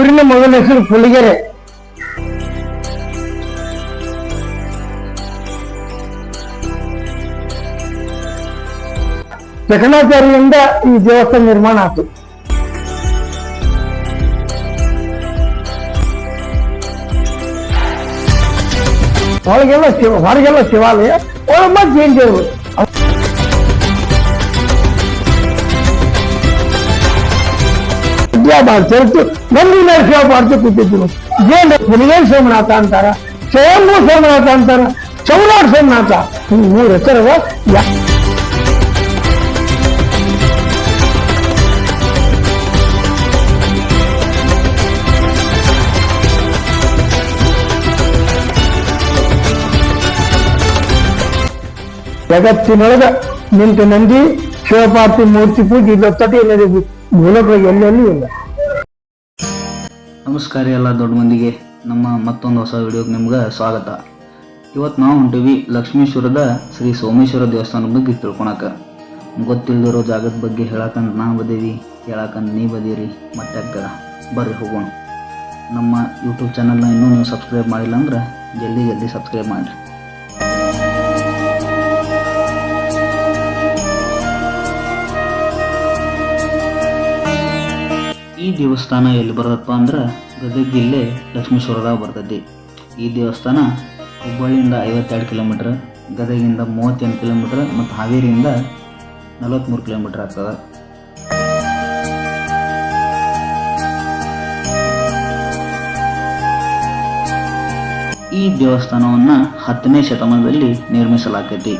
ಊರಿನ ಮೊದಲ ಹೆಸರು ಪುಲಿಗೆರೆ ಜಕಣಾಚಾರ್ಯರಿಂದ ಈ ದೇವಸ್ಥಾನ ನಿರ್ಮಾಣ ಆಯಿತು. ಒಳಗೆಲ್ಲ ಶಿವ ಹೊರಗೆಲ್ಲ ಶಿವಾಲಯ ಒಳಗೆ ಮತ್ತೆ ಜೈನ್ ದೇವರು ವಿದ್ಯಾಭಾರತಿ ಹೇಳ್ತು ನಂದಿನ ಶಿವ ಭಾರತಿ ಕೂತಿದ್ರು ಜೈನ್ ಪುಲಿಗೇನ್ ಸೋಮನಾಥ ಅಂತಾರ? ಸ್ವಯಂಭೂ ಸೋಮನಾಥ ಅಂತಾರ? ಚೌನಾಡ್ ಸೋಮನಾಥ? ಮೂರು ಹೆಸರವ ಯಾ ಜಗತ್ತಿನೊಳಗ ನಿಂತು ನಂದಿ ಶಿವಪಾರ್ತಿ ಮೂರ್ತಿ ಪೂಜೆ ಇಲ್ಲೊತ್ತಟಿ ಇಲ್ಲದೆ ಮೂಲಕ ಎಲ್ಲೆಲ್ಲೂ ಇಲ್ಲ. ನಮಸ್ಕಾರ ಎಲ್ಲ ದೊಡ್ಡ ಮಂದಿಗೆ. ನಮ್ಮ ಮತ್ತೊಂದು ಹೊಸ ವಿಡಿಯೋಗೆ ನಿಮ್ಗೆ ಸ್ವಾಗತ. ಇವತ್ತು ನಾವು ಹೊಂಟಿವಿ ಲಕ್ಷ್ಮೀಶ್ವರದ ಶ್ರೀ ಸೋಮೇಶ್ವರ ದೇವಸ್ಥಾನದ ಬಗ್ಗೆ ತಿಳ್ಕೊಳಕ. ಗೊತ್ತಿಲ್ದಿರೋ ಜಾಗದ ಬಗ್ಗೆ ಹೇಳಕಂತ ನಾ ಬದೀವಿ ಹೇಳಕಂತ ನೀ ಬದೀರಿ ಮತ್ತೆ ಬರ್ರಿ ಹೋಗೋಣ. ನಮ್ಮ ಯೂಟ್ಯೂಬ್ ಚಾನಲ್ನ ಇನ್ನೂ ನೀವು ಸಬ್ಸ್ಕ್ರೈಬ್ ಮಾಡಿಲ್ಲ ಅಂದ್ರೆ ಜಲ್ದಿ ಜಲ್ದಿ ಸಬ್ಸ್ಕ್ರೈಬ್ ಮಾಡಿರಿ. ಈ ದೇವಸ್ಥಾನ ಎಲ್ಲಿ ಬರ್ತದಪ್ಪ ಅಂದ್ರೆ ಗದಗ ಜಿಲ್ಲೆ ಲಕ್ಷ್ಮೀಶ್ವರದಾಗ ಬರ್ತೈತಿ. ಈ ದೇವಸ್ಥಾನ ಹುಬ್ಬಳ್ಳಿಯಿಂದ ಐವತ್ತೆರಡು ಕಿಲೋಮೀಟ್ರ್ ಗದಗಿಂದ ಮೂವತ್ತೆಂಟು ಕಿಲೋಮೀಟ್ರ್ ಮತ್ತು ಹಾವೇರಿಯಿಂದ ನಲವತ್ತ್ಮೂರು ಕಿಲೋಮೀಟ್ರ್ ಆಗ್ತದೆ. ಈ ದೇವಸ್ಥಾನವನ್ನು ಹತ್ತನೇ ಶತಮಾನದಲ್ಲಿ ನಿರ್ಮಿಸಲಾಗೈತಿ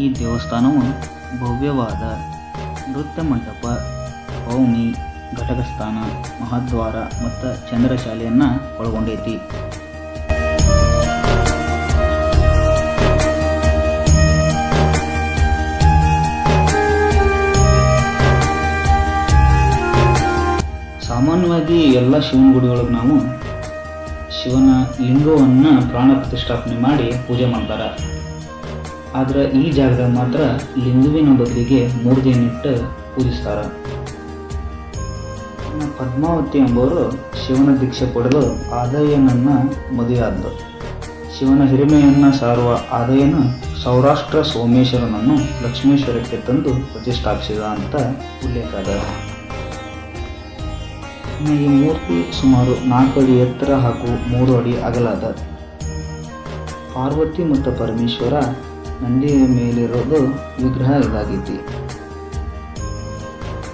ಈ ದೇವಸ್ಥಾನವು ಭವ್ಯವಾದ ನೃತ್ಯ ಮಂಟಪ, ಭೌಮಿ, ಘಟಕಸ್ಥಾನ, ಮಹಾದ್ವಾರ ಮತ್ತು ಚಂದ್ರಶಾಲೆಯನ್ನು ಒಳಗೊಂಡೈತಿ. ಸಾಮಾನ್ಯವಾಗಿ ಎಲ್ಲ ಶಿವನ ಗುಡಿಗಳಿಗೆ ನಾವು ಶಿವನ ಲಿಂಗವನ್ನು ಪ್ರಾಣ ಪ್ರತಿಷ್ಠಾಪನೆ ಮಾಡಿ ಪೂಜೆ ಮಾಡ್ತಾರೆ. ಆದ್ರೆ ಈ ಜಾಗದಾಗ ಮಾತ್ರ ಲಿಂಗುವಿನ ಬದಲಿಗೆ ಮೂರ್ತಿಯನ್ನಿಟ್ಟು ಪೂಜಿಸ್ತಾರ. ಪದ್ಮಾವತಿ ಎಂಬವರು ಶಿವನ ದೀಕ್ಷೆ ಪಡೆದು ಆದಾಯನನ್ನ ಮದುವೆಯಾದರು. ಶಿವನ ಹಿರಿಮೆಯನ್ನ ಸಾರುವ ಆದಾಯನ ಸೌರಾಷ್ಟ್ರ ಸೋಮೇಶ್ವರನನ್ನು ಲಕ್ಷ್ಮೇಶ್ವರಕ್ಕೆ ತಂದು ಪ್ರತಿಷ್ಠಾಪಿಸಿದ ಅಂತ ಉಲ್ಲೇಖ ಅದ ಈ ಮೂರ್ತಿ ಸುಮಾರು ನಾಲ್ಕು ಅಡಿ ಎತ್ತರ ಹಾಗೂ ಮೂರು ಅಡಿ ಅಗಲಾದ ಪಾರ್ವತಿ ಮತ್ತು ಪರಮೇಶ್ವರ ನಂದಿಯ ಮೇಲಿರೋದು ವಿಗ್ರಹ ಇದಾಗಿದೆ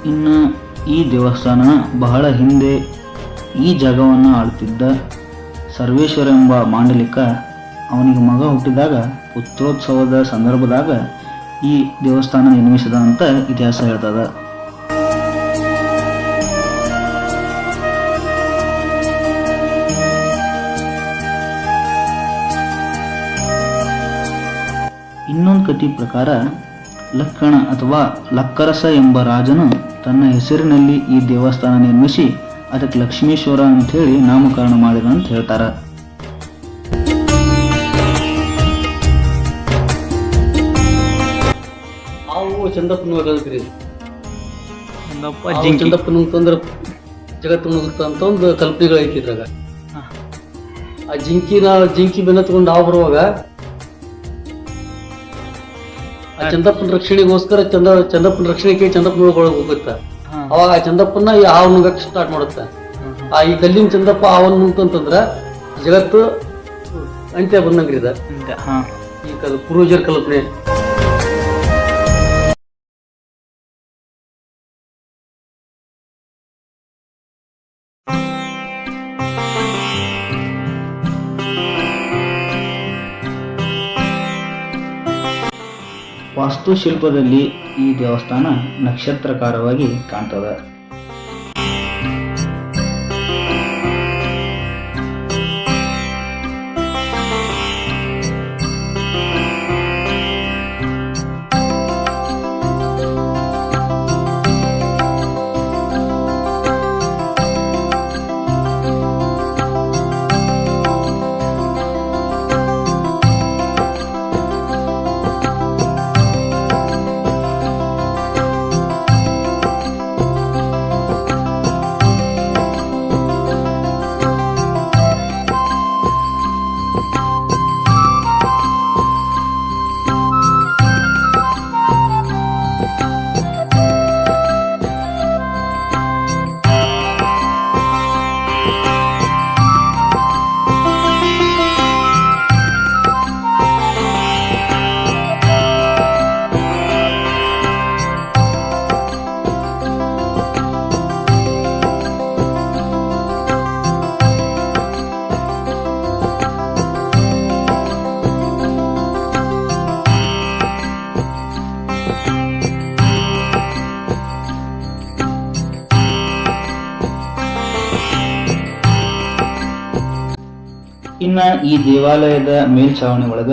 ಇನ್ನು ಈ ದೇವಸ್ಥಾನ ಬಹಳ ಹಿಂದೆ ಈ ಜಾಗವನ್ನು ಆಳ್ತಿದ್ದ ಸರ್ವೇಶ್ವರ ಎಂಬ ಮಾಂಡಲಿಕ ಅವನಿಗೆ ಮಗ ಹುಟ್ಟಿದಾಗ ಪುತ್ರೋತ್ಸವದ ಸಂದರ್ಭದಾಗ ಈ ದೇವಸ್ಥಾನ ನಿರ್ಮಿಸಿದ ಅಂತ ಇತಿಹಾಸ ಹೇಳ್ತದ. ಇನ್ನೊಂದು ಕಥೆ ಪ್ರಕಾರ ಲಕ್ಕಣ ಅಥವಾ ಲಕ್ಕರಸ ಎಂಬ ರಾಜನು ತನ್ನ ಹೆಸರಿನಲ್ಲಿ ಈ ದೇವಸ್ಥಾನ ನಿರ್ಮಿಸಿ ಅದಕ್ಕೆ ಲಕ್ಷ್ಮೀಶ್ವರ ಅಂತ ಹೇಳಿ ನಾಮಕರಣ ಮಾಡಿದ ಅಂತ ಹೇಳ್ತಾರ. ಚಂದಪ್ಪನ ಅಂತಂದ್ರ ಜಗತ್ತು ಮುಗುತ್ತ ಅಂತ ಒಂದು ಕಲ್ಪನೆಗಳು ಐತಿ ಇದ್ರಾಗ ಆ ಜಿಂಕಿನ ಜಿಂಕಿ ಬೆನ್ನ ತಗೊಂಡು ಆ ಬರುವಾಗ ಚಂದಪ್ಪನ ರಕ್ಷಣೆಗೋಸ್ಕರ ಚಂದ ಚಂದಪ್ಪನ ರಕ್ಷಣೆಗೆ ಚಂದಪ್ಪನ ಒಳಗೆ ಹೋಗುತ್ತ. ಅವಾಗ ಆ ಚಂದಪ್ಪನ ಈ ಹಾವು ನುಂಗಕ್ಕೆ ಸ್ಟಾರ್ಟ್ ಮಾಡುತ್ತೆ. ಆ ಈ ಕಲ್ಲಿನ ಚಂದಪ್ಪ ಹಾವನ್ನು ನುಂಗ್ತಂತಂದ್ರ ಜಗತ್ತು ಅಂತ್ಯ ಬಂದಂಗ್ರಿ ಇದ. ಈ ಕಲ್ ಪೂರ್ವಜರ ಕಲ್ಪನೆ. ವಾಸ್ತುಶಿಲ್ಪದಲ್ಲಿ ಈ ದೇವಸ್ಥಾನ ನಕ್ಷತ್ರಕಾರವಾಗಿ ಕಾಣ್ತದ. ಇನ್ನ ಈ ದೇವಾಲಯದ ಮೇಲ್ಛಾವಣಿ ಒಳಗ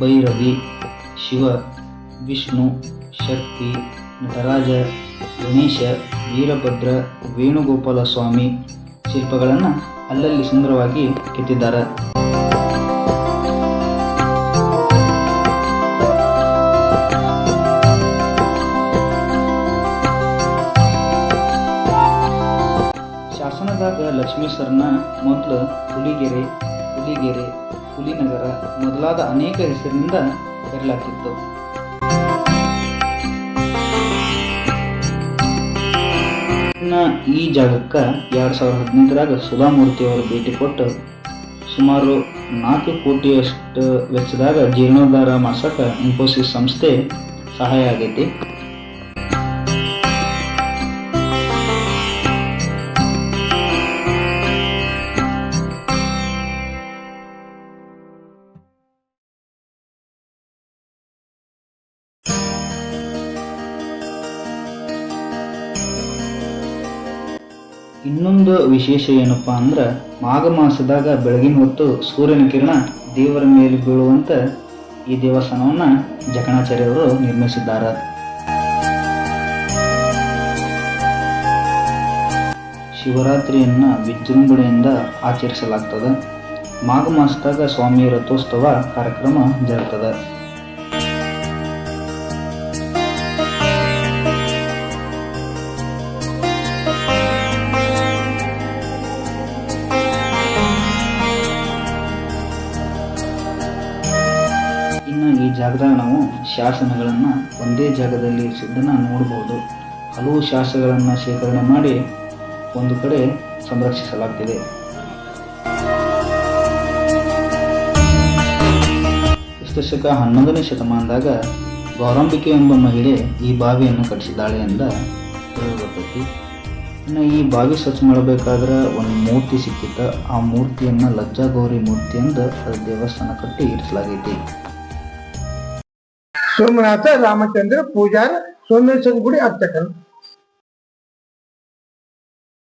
ಭೈರವಿ, ಶಿವ, ವಿಷ್ಣು, ಶಕ್ತಿ, ನಟರಾಜ, ಗಣೇಶ, ವೀರಭದ್ರ ವೇಣುಗೋಪಾಲ ಸ್ವಾಮಿ ಶಿಲ್ಪಗಳನ್ನು ಅಲ್ಲಲ್ಲಿ ಸುಂದರವಾಗಿ ಕೆತ್ತಿದ್ದಾರೆ. ಶಾಸನದಾಗ ಲಕ್ಷ್ಮೀಶ್ವರನ ಮೊದಲು ಹುಲಿಗೆರೆ ಹುಲಿಗೆರೆ, ಹುಲಿನಗರ ಮೊದಲಾದ ಅನೇಕ ಹೆಸರಿನಿಂದ ಕರೆಯಲಾಗಿತ್ತು ಈ ಜಾಗಕ್ಕೆ ಎರಡ್ ಸಾವಿರದ ಹದಿನೈದರಾಗ ಸುಧಾಮೂರ್ತಿಯವರು ಭೇಟಿ ಕೊಟ್ಟು ಸುಮಾರು ನಾಲ್ಕು ಕೋಟಿಯಷ್ಟು ವೆಚ್ಚದಾಗ ಜೀರ್ಣೋದ್ಧಾರ ಮಾಡ್ಸಕ ಇನ್ಫೋಸಿಸ್ ಸಂಸ್ಥೆ ಸಹಾಯ ಆಗೈತಿ. ಇನ್ನೊಂದು ವಿಶೇಷ ಏನಪ್ಪಾ ಅಂದ್ರೆ ಮಾಘ ಮಾಸದಾಗ ಬೆಳಗಿನ ಹೊತ್ತು ಸೂರ್ಯನ ಕಿರಣ ದೇವರ ಮೇಲೆ ಬೀಳುವಂತ ಈ ದೇವಸ್ಥಾನವನ್ನ ಜಕಣಾಚಾರ್ಯವರು ನಿರ್ಮಿಸಿದ್ದಾರೆ. ಶಿವರಾತ್ರಿಯನ್ನ ವಿಜೃಂಭಣೆಯಿಂದ ಆಚರಿಸಲಾಗ್ತದೆ. ಮಾಘ ಮಾಸದಾಗ ಸ್ವಾಮಿ ರಥೋತ್ಸವ ಕಾರ್ಯಕ್ರಮ ಜರುಗ್ತದೆ. ಶಾಸನಗಳನ್ನ ಒಂದೇ ಜಾಗದಲ್ಲಿ ಇರಿಸಿದ್ದನ್ನ ನೋಡಬಹುದು ಹಲವು ಶಾಸನಗಳನ್ನು ಶೇಖರಣೆ ಮಾಡಿ ಒಂದು ಕಡೆ ಸಂರಕ್ಷಿಸಲಾಗ್ತಿದೆ. ಕ್ರಿಸ್ತಶಕ ಹನ್ನೊಂದನೇ ಶತಮಾನದಾಗ ಗೌರಂಬಿಕೆ ಎಂಬ ಮಹಿಳೆ ಈ ಬಾವಿಯನ್ನು ಕಟ್ಟಿಸಿದ್ದಾಳೆ ಎಂದ ತಿಳಿದುಬರ್ತೈತಿ. ಇನ್ನು ಈ ಬಾವಿ ಸ್ವಚ್ಛ ಮಾಡಬೇಕಾದ್ರೆ ಒಂದು ಮೂರ್ತಿ ಸಿಕ್ಕಿತ್ತ. ಆ ಮೂರ್ತಿಯನ್ನ ಲಜ್ಜಾ ಗೌರಿ ಮೂರ್ತಿ ಎಂದು ದೇವಸ್ಥಾನ ಕಟ್ಟಿ ಇರಿಸಲಾಗೈತಿ. ಸೋಮನಾಥ ರಾಮಚಂದ್ರ ಪೂಜಾರ ಸೋಮೇಶ್ವರ ಗುಡಿ ಅರ್ಚಕರು